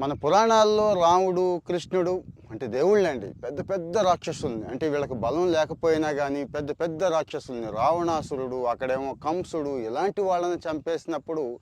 మన పురాణాల్లో రాముడు కృష్ణుడు అంటే దేవుళ్ళండి. పెద్ద పెద్ద రాక్షసుల్ని. అంటే వీళ్ళకి బలం లేకపోయినా కానీ పెద్ద పెద్ద రాక్షసుల్ని. రావణాసురుడు అక్కడేమో కంసుడు ఇలాంటి వాళ్ళని చంపేసినప్పుడు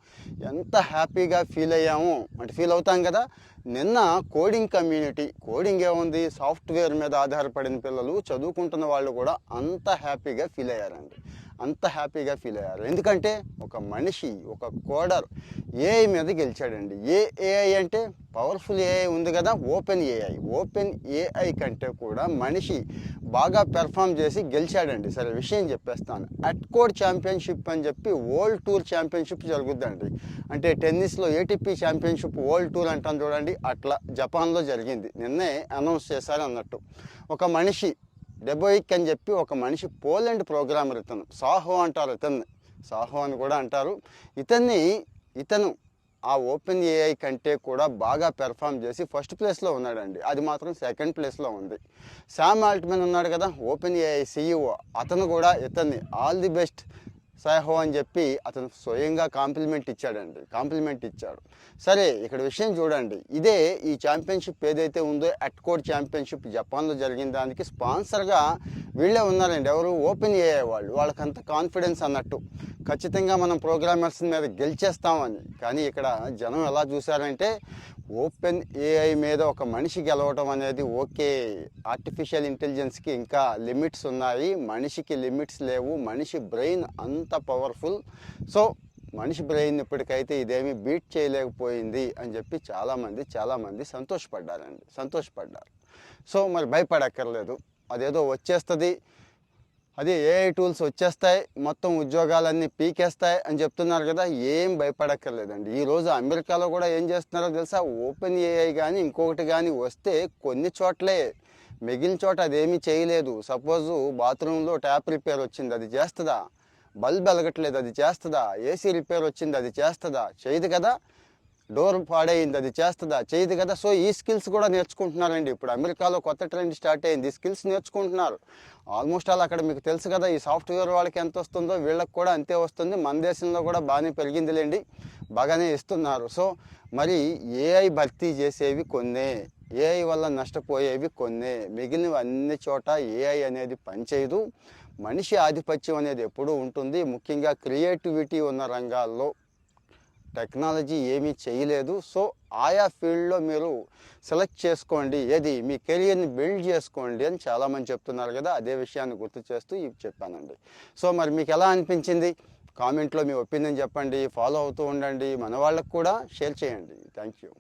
ఎంత హ్యాపీగా ఫీల్ అయ్యామో. అంటే ఫీల్ అవుతాం కదా. నిన్న కోడింగ్ కమ్యూనిటీ కోడింగ్ ఏముంది? సాఫ్ట్వేర్ మీద ఆధారపడిన పిల్లలు చదువుకుంటున్న వాళ్ళు కూడా అంత హ్యాపీగా ఫీల్ అయ్యారండి. అంత హ్యాపీగా ఫీల్ అయ్యారు. ఎందుకంటే ఒక మనిషి ఒక కోడర్ ఏఐ మీద గెలిచాడండి. ఏ ఏఐ అంటే పవర్ఫుల్ ఏఐ ఉంది కదా ఓపెన్ ఏఐ ఓపెన్ ఏఐ కంటే కూడా మనిషి బాగా పెర్ఫామ్ చేసి గెలిచాడండి. సరే విషయం చెప్పేస్తాను. అట్ కోడ్ ఛాంపియన్షిప్ అని చెప్పి వరల్డ్ టూర్ ఛాంపియన్షిప్ జరుగుద్దండి. అంటే టెన్నిస్లో ఏటీపీ ఛాంపియన్షిప్ వరల్డ్ టూర్ అంటాను చూడండి. అట్లా జపాన్లో జరిగింది. నిన్నే అనౌన్స్ చేశారు అన్నట్టు ఒక మనిషి డెబోయిక్ అని చెప్పి ఒక మనిషి పోలాండ్ ప్రోగ్రామర్ ఇతను. సాహో అంటారు ఇతన్ని. సాహో అని కూడా అంటారు. ఇతన్ని ఇతను ఆ ఓపెన్ ఏఐ కంటే కూడా బాగా పెర్ఫామ్ చేసి ఫస్ట్ ప్లేస్లో ఉన్నాడండి. అది మాత్రం సెకండ్ ప్లేస్లో ఉంది. శామ్ ఆల్ట్మెన్ ఉన్నాడు కదా ఓపెన్ ఏఐ సీఈఓ. అతను కూడా ఇతన్ని. ఆల్ ది బెస్ట్ సాహో అని చెప్పి అతను స్వయంగా కాంప్లిమెంట్ ఇచ్చాడండి. కాంప్లిమెంట్ ఇచ్చాడు. సరే ఇక్కడ విషయం చూడండి. ఇదే ఈ ఛాంపియన్షిప్ ఏదైతే ఉందో అట్కోడ్ ఛాంపియన్షిప్ జపాన్లో జరిగిన దానికి స్పాన్సర్గా వీళ్ళే ఉన్నారండి. ఎవరు? ఓపెన్ ఏఐ వాళ్ళు. వాళ్ళకంత కాన్ఫిడెన్స్ అన్నట్టు. ఖచ్చితంగా మనం ప్రోగ్రామర్స్ మీద గెలిచేస్తామని. కానీ ఇక్కడ జనం ఎలా చూశారంటే ఓపెన్ ఏఐ మీద ఒక మనిషి గెలవడం అనేది ఓకే. ఆర్టిఫిషియల్ ఇంటెలిజెన్స్కి ఇంకా లిమిట్స్ ఉన్నాయి. మనిషికి లిమిట్స్ లేవు. మనిషి బ్రెయిన్ అంత పవర్ఫుల్ సో మనిషి బ్రెయిన్ ఇప్పటికైతే ఇదేమీ బీట్ చేయలేకపోయింది అని చెప్పి చాలామంది చాలామంది సంతోషపడ్డారండి. సంతోషపడ్డారు. సో మరి భయపడక్కర్లేదు. అదేదో వచ్చేస్తుంది. అది ఏఐ టూల్స్ వచ్చేస్తాయి. మొత్తం ఉద్యోగాలన్నీ పీకేస్తాయి అని చెప్తున్నారు కదా ఏం భయపడక్కర్లేదండి. ఈరోజు అమెరికాలో కూడా ఏం చేస్తున్నారో తెలుసా? ఓపెన్ ఏఐ కానీ ఇంకొకటి కానీ వస్తే కొన్ని చోట్లే మిగిలిన చోట అదేమీ చేయలేదు. సపోజు బాత్రూంలో ట్యాప్ రిపేర్ వచ్చింది అది చేస్తుందా? బల్బ్ వెలగట్లేదు అది చేస్తుందా? ఏసీ రిపేర్ వచ్చింది అది చేస్తుందా? చేయదు కదా? డోర్ పాడైంది అది చేస్తుందా? చేయదు కదా? సో ఈ స్కిల్స్ కూడా నేర్చుకుంటున్నారండి. ఇప్పుడు అమెరికాలో కొత్త ట్రెండ్ స్టార్ట్ అయింది. ఈ స్కిల్స్ నేర్చుకుంటున్నారు. ఆల్మోస్ట్ ఆల్ అక్కడ మీకు తెలుసు కదా ఈ సాఫ్ట్వేర్ వాళ్ళకి ఎంత వస్తుందో వీళ్ళకి కూడా అంతే వస్తుంది. మన దేశంలో కూడా బాగానే పెరిగిందిలేండి. బాగానే ఇస్తున్నారు. సో మరి ఏఐ భర్తీ చేసేవి కొన్నే. ఏఐ వల్ల నష్టపోయేవి కొన్నే. మిగిలినవి అన్ని చోట ఏఐ అనేది పనిచేయదు. మనిషి ఆధిపత్యం అనేది ఎప్పుడూ ఉంటుంది. ముఖ్యంగా క్రియేటివిటీ ఉన్న రంగాల్లో టెక్నాలజీ ఏమీ చేయలేదు. సో ఆయా ఫీల్డ్లో మీరు సెలెక్ట్ చేసుకోండి. ఏది మీ కెరియర్ని బిల్డ్ చేసుకోండి అని చాలామంది చెప్తున్నారు కదా అదే విషయాన్ని గుర్తు చేస్తూ ఇవి చెప్పానండి. సో మరి మీకు ఎలా అనిపించింది? కామెంట్లో మీ ఒపీనియన్ చెప్పండి. ఫాలో అవుతూ ఉండండి. మన వాళ్ళకు కూడా షేర్ చేయండి. Thank you.